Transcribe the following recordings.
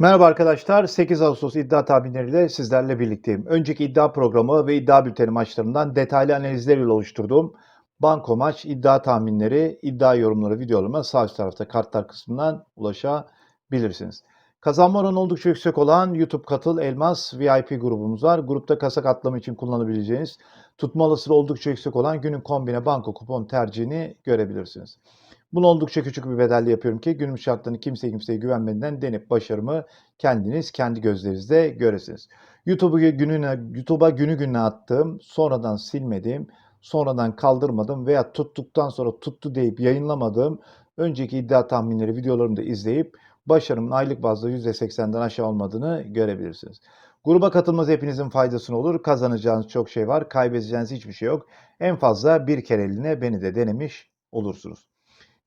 Merhaba arkadaşlar. 8 Ağustos iddia tahminleriyle sizlerle birlikteyim. Önceki iddia programı ve iddia bülteni maçlarından detaylı analizleriyle oluşturduğum banko maç iddia tahminleri, iddia yorumları videolarıma sağ üst tarafta kartlar kısmından ulaşabilirsiniz. Kazanma oranı oldukça yüksek olan YouTube Katıl Elmas VIP grubumuz var. Grupta kasa katlama için kullanabileceğiniz tutma olasılığı oldukça yüksek olan günün kombine banko kupon tercihini görebilirsiniz. Bunu oldukça küçük bir bedelle yapıyorum ki günümüz şartlarını kimse kimseye güvenmeden denip başarımı kendiniz kendi gözlerinizde göresiniz. YouTube'u gününe YouTube'a günü gününe attığım, sonradan silmediğim, sonradan kaldırmadım veya tuttuktan sonra tuttu deyip yayınlamadığım önceki iddia tahminleri videolarımı da izleyip başarımın aylık bazda %80'den aşağı olmadığını görebilirsiniz. Gruba katılmanız hepinizin faydasına olur. Kazanacağınız çok şey var. Kaybedeceğiniz hiçbir şey yok. En fazla bir kereliğine beni de denemiş olursunuz.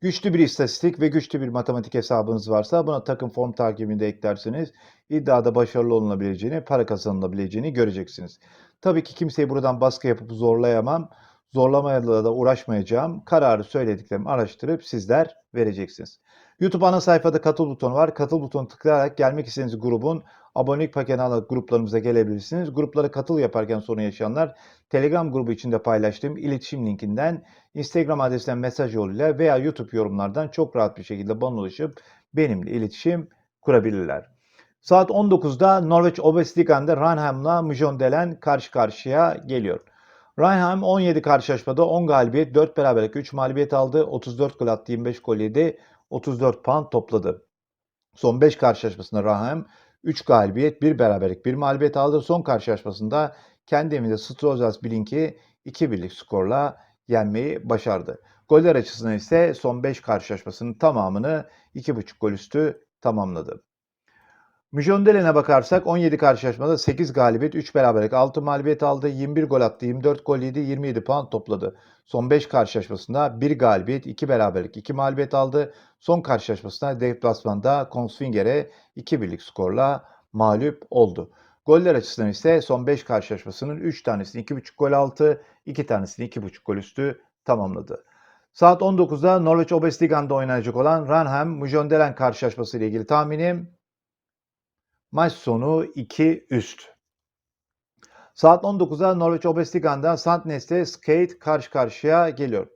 Güçlü bir istatistik ve güçlü bir matematik hesabınız varsa buna takım form takibini de eklerseniz iddiada başarılı olunabileceğini, para kazanılabileceğini göreceksiniz. Tabii ki kimseyi buradan baskı yapıp zorlayamam. Zorlamayla da uğraşmayacağım. Kararı söylediklerimi araştırıp sizler vereceksiniz. YouTube ana sayfada katıl butonu var. Katıl butonu tıklayarak gelmek istediğiniz grubun abonelik paketini alarak gruplarımıza gelebilirsiniz. Gruplara katıl yaparken sorun yaşayanlar Telegram grubu içinde paylaştığım iletişim linkinden Instagram adresinden mesaj yoluyla veya YouTube yorumlardan çok rahat bir şekilde bana ulaşıp benimle iletişim kurabilirler. Saat 19'da Norveç Obesligan'da Ranheim'la Mjøndalen karşı karşıya geliyor. Ranheim 17 karşılaşmada 10 galibiyet, 4 beraberlik, 3 mağlubiyet aldı. 34 gol attı, 25 gol yedi, 34 puan topladı. Son 5 karşılaşmasında Ranheim 3 galibiyet, 1 beraberlik, 1 mağlubiyet aldı. Son karşılaşmasında kendi evinde Strozas Blink'i 2 birlik skorla yenmeyi başardı. Goller açısından ise son 5 karşılaşmasının tamamını 2.5 gol üstü tamamladı. Müjondelen'e bakarsak 17 karşılaşmada 8 galibiyet, 3 beraberlik, 6 mağlubiyet aldı, 21 gol attı, 24 gol yedi, 27 puan topladı. Son 5 karşılaşmasında 1 galibiyet, 2 beraberlik, 2 mağlubiyet aldı. Son karşılaşmasında deplasmanda Kongsvinger'e 2 birlik skorla mağlup oldu. Goller açısından ise son 5 karşılaşmasının 3 tanesini 2.5 gol altı, 2 tanesini 2.5 gol üstü tamamladı. Saat 19'da Norveç Obesligan'da oynanacak olan Ranheim Mjøndalen karşılaşması ile ilgili tahminim maç sonu 2 üst. Saat 19'da Norveç Obesligan'da Sandnes'te Skate karşı karşıya geliyor.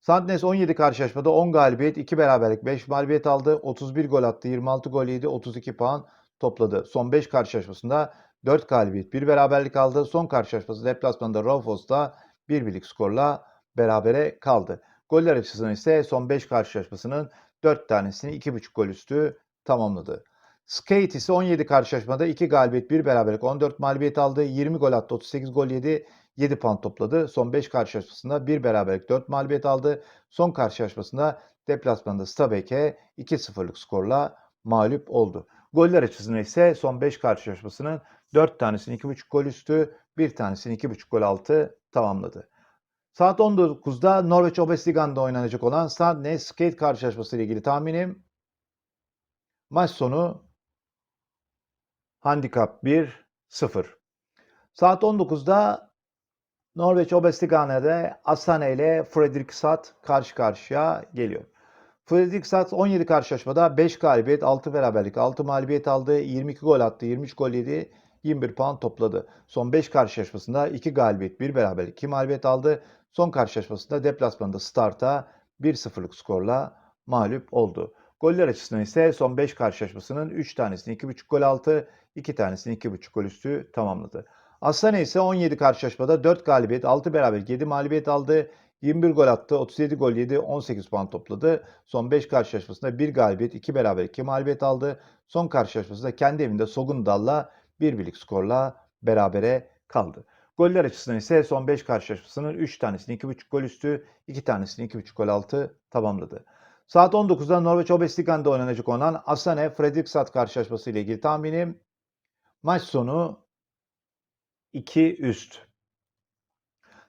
Sandnes 17 karşılaşmada 10 galibiyet, 2 beraberlik, 5 mağlubiyet aldı. 31 gol attı, 26 gol yedi, 32 puan topladı. Son 5 karşılaşmasında 4 galibiyet, 1 beraberlik aldı. Son karşılaşması deplasmanda Raufoss'ta 1 birlik skorla berabere kaldı. Goller açısından ise son 5 karşılaşmasının 4 tanesini 2.5 gol üstü tamamladı. Skate ise 17 karşılaşmada 2 galibiyet, 1 beraberlik, 14 mağlubiyet aldı. 20 gol attı, 38 gol yedi, 7 puan topladı. Son 5 karşılaşmasında 1 beraberlik, 4 mağlubiyet aldı. Son karşılaşmasında deplasmanda Stabæk'e 2-0'lık skorla mağlup oldu. Goller açısından ise son 5 karşılaşmasının 4 tanesini 2.5 gol üstü, 1 tanesini 2.5 gol altı tamamladı. Saat 19'da Norveç Obesligan'da oynanacak olan Sandnes Skate karşılaşması ile ilgili tahminim maç sonu handikap 1-0. Saat 19'da Norveç Obesligan'da Asane ile Fredrikstad karşı karşıya geliyor. Fredrikstad 17 karşılaşmada 5 galibiyet, 6 beraberlik, 6 mağlubiyet aldı, 22 gol attı, 23 gol yedi, 21 puan topladı. Son 5 karşılaşmasında 2 galibiyet, 1 beraberlik, 2 mağlubiyet aldı. Son karşılaşmasında deplasmanda Start'a 1-0'lık skorla mağlup oldu. Goller açısından ise son 5 karşılaşmasının 3 tanesini 2.5 gol altı, 2 tanesini 2.5 gol üstü tamamladı. Aslan ise 17 karşılaşmada 4 galibiyet, 6 beraberlik, 7 mağlubiyet aldı. 21 gol attı, 37 gol yedi, 18 puan topladı. Son 5 karşılaşmasında 1 galibiyet, 2 beraberlik, 2 mağlubiyet aldı. Son karşılaşmasında kendi evinde Sogundal'la 1 birlik skorla berabere kaldı. Goller açısından ise son 5 karşılaşmasının 3 tanesini 2.5 gol üstü, 2 tanesini 2.5 gol altı tamamladı. Saat 19'da Norveç Obesligan'da oynanacak olan Asane Fredrikstad karşılaşması ile ilgili tahminim maç sonu 2 üst.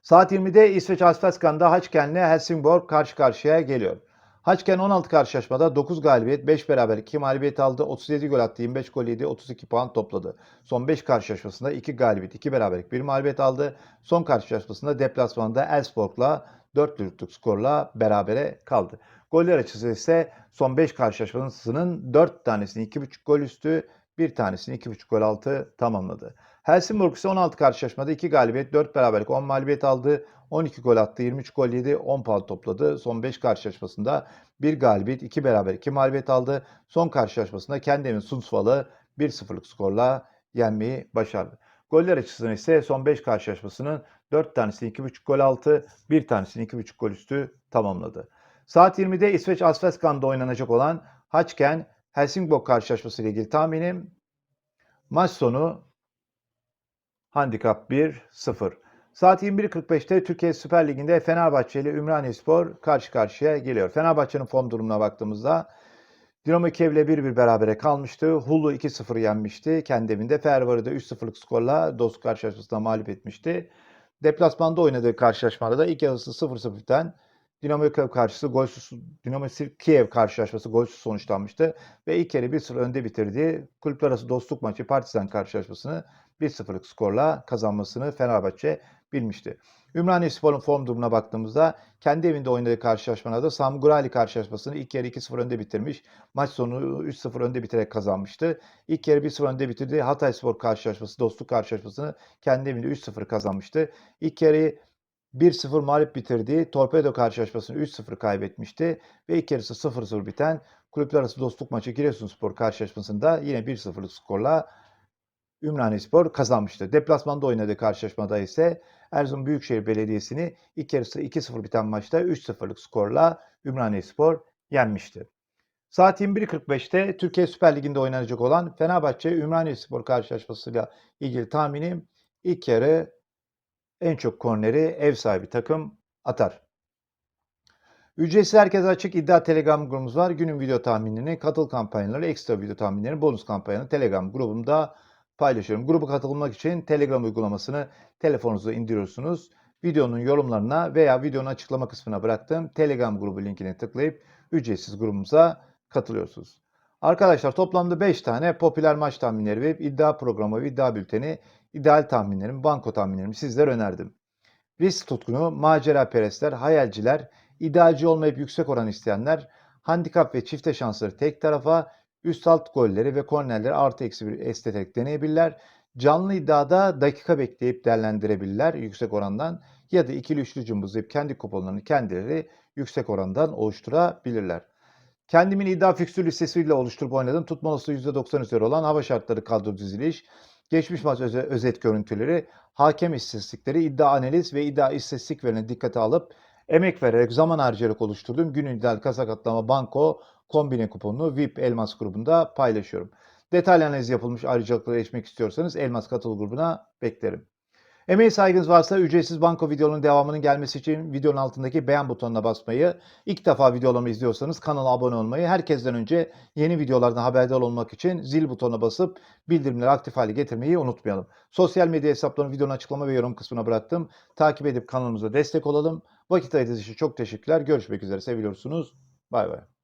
Saat 20'de İsveç Allsvenskan'da Haçken'le Helsingborg karşı karşıya geliyor. Haçken 16 karşılaşmada 9 galibiyet, 5 beraberlik, 2 mağlubiyet aldı. 37 gol attı, 25 gol yedi, 32 puan topladı. Son 5 karşılaşmasında 2 galibiyet, 2 beraberlik, 1 mağlubiyet aldı. Son karşılaşmasında deplasmanda Elfsborg'la 4 dürüstlük skorla berabere kaldı. Goller açısı ise son 5 karşılaşmasının 4 tanesini 2.5 gol üstü, bir tanesini 2.5 gol altı tamamladı. Helsingborg ise 16 karşılaşmada 2 galibiyet, 4 beraberlik, 10 mağlubiyet aldı. 12 gol attı, 23 gol yedi, 10 puan topladı. Son 5 karşılaşmasında 1 galibiyet, 2 beraber, 2 mağlubiyet aldı. Son karşılaşmasında kendi evin Sundsvall'ı 1-0'lık skorla yenmeyi başardı. Goller açısından ise son 5 karşılaşmasının 4 tanesini 2.5 gol altı, 1 tanesini 2.5 gol üstü tamamladı. Saat 20'de İsveç Asfeskan'da oynanacak olan Haçken Helsingborg karşılaşması ile ilgili tahminim maç sonu handikap 1-0. Saat 21.45'te Türkiye Süper Ligi'nde Fenerbahçe ile Ümraniyespor karşı karşıya geliyor. Fenerbahçe'nin form durumuna baktığımızda Dinamo Kiev'le 1-1 berabere kalmıştı. Hulu 2-0 yenmişti. Kendi evinde Fervar'ı da 3-0'lık skorla dostluk karşılaşmasında mağlup etmişti. Deplasmanda oynadığı karşılaşmada da ilk yarısı 0-0 biten Dinamo Kiev karşısı golsüz Dinamo Kiev karşılaşması golsüz sonuçlanmıştı ve ilk yarı 1-0 önde bitirdiği kulüpler arası dostluk maçı Partizan karşılaşmasını 1-0'lık skorla kazanmasını Fenerbahçe bilmişti. Ümraniyespor'un form durumuna baktığımızda kendi evinde oynadığı karşılaşmada Samgurali karşılaşmasını ilk yarı 2-0 önde bitirmiş. Maç sonu 3-0 önde bitirerek kazanmıştı. İlk yarı 1-0 önde bitirdiği Hatayspor karşılaşması, dostluk karşılaşmasını kendi evinde 3-0 kazanmıştı. İlk yarı 1-0 mağlup bitirdiği Torpedo karşılaşmasını 3-0 kaybetmişti ve ilk yarısı 0-0 biten kulüpler arası dostluk maçı Giresunspor karşılaşmasında yine 1-0'lık skorla Ümraniyespor kazanmıştı. Deplasmanda oynadığı karşılaşmada ise Erzurum Büyükşehir Belediyesi'ni ilk yarısı 2-0 biten maçta 3-0'lık skorla Ümraniyespor yenmişti. Saat 21.45'te Türkiye Süper Ligi'nde oynanacak olan Fenerbahçe Ümraniyespor karşılaşmasıyla ilgili tahminim ilk yarı en çok korneri ev sahibi takım atar. Ücretsiz herkese açık iddia Telegram grubumuz var. Günün video tahminlerini, katıl kampanyaları, ekstra video tahminlerini, bonus kampanyalarını Telegram grubumda paylaşıyorum. Gruba katılmak için Telegram uygulamasını telefonunuza indiriyorsunuz. Videonun yorumlarına veya videonun açıklama kısmına bıraktığım Telegram grubu linkine tıklayıp ücretsiz grubumuza katılıyorsunuz. Arkadaşlar toplamda 5 tane popüler maç tahminleri ve iddia programı ve iddia bülteni, ideal tahminlerim, banko tahminlerimi sizlere önerdim. Risk tutkunu, macera perestler, hayalciler, idealci olmayıp yüksek oran isteyenler, handikap ve çifte şansları tek tarafa, üst alt golleri ve kornerleri artı eksi bir esteterek deneyebilirler. Canlı iddiada dakika bekleyip değerlendirebilirler yüksek orandan ya da ikili üçlü cımbızlayıp kendi kuponlarını kendileri yüksek orandan oluşturabilirler. Kendimin iddia fikstür listesiyle oluşturup oynadım. Tutma olasılığı %90 üzeri olan hava şartları kadro diziliş, geçmiş maç öze- özet görüntüleri, hakem istatistikleri, iddia analiz ve iddia istatistik verilerine dikkate alıp emek vererek, zaman harcayarak oluşturduğum günün ideal kasa katlama banko kombine kuponunu VIP Elmas grubunda paylaşıyorum. Detaylı analiz yapılmış ayrıcalıklara erişmek istiyorsanız Elmas katıl grubuna beklerim. Emeği saygınız varsa ücretsiz banko videonun devamının gelmesi için videonun altındaki beğen butonuna basmayı, ilk defa videolarımı izliyorsanız kanala abone olmayı, herkesten önce yeni videolardan haberdar olmak için zil butonuna basıp bildirimleri aktif hale getirmeyi unutmayalım. Sosyal medya hesaplarını videonun açıklama ve yorum kısmına bıraktım. Takip edip kanalımıza destek olalım. Vakit ayırdığınız için çok teşekkürler. Görüşmek üzere. Seviyorsunuz. Bay bay.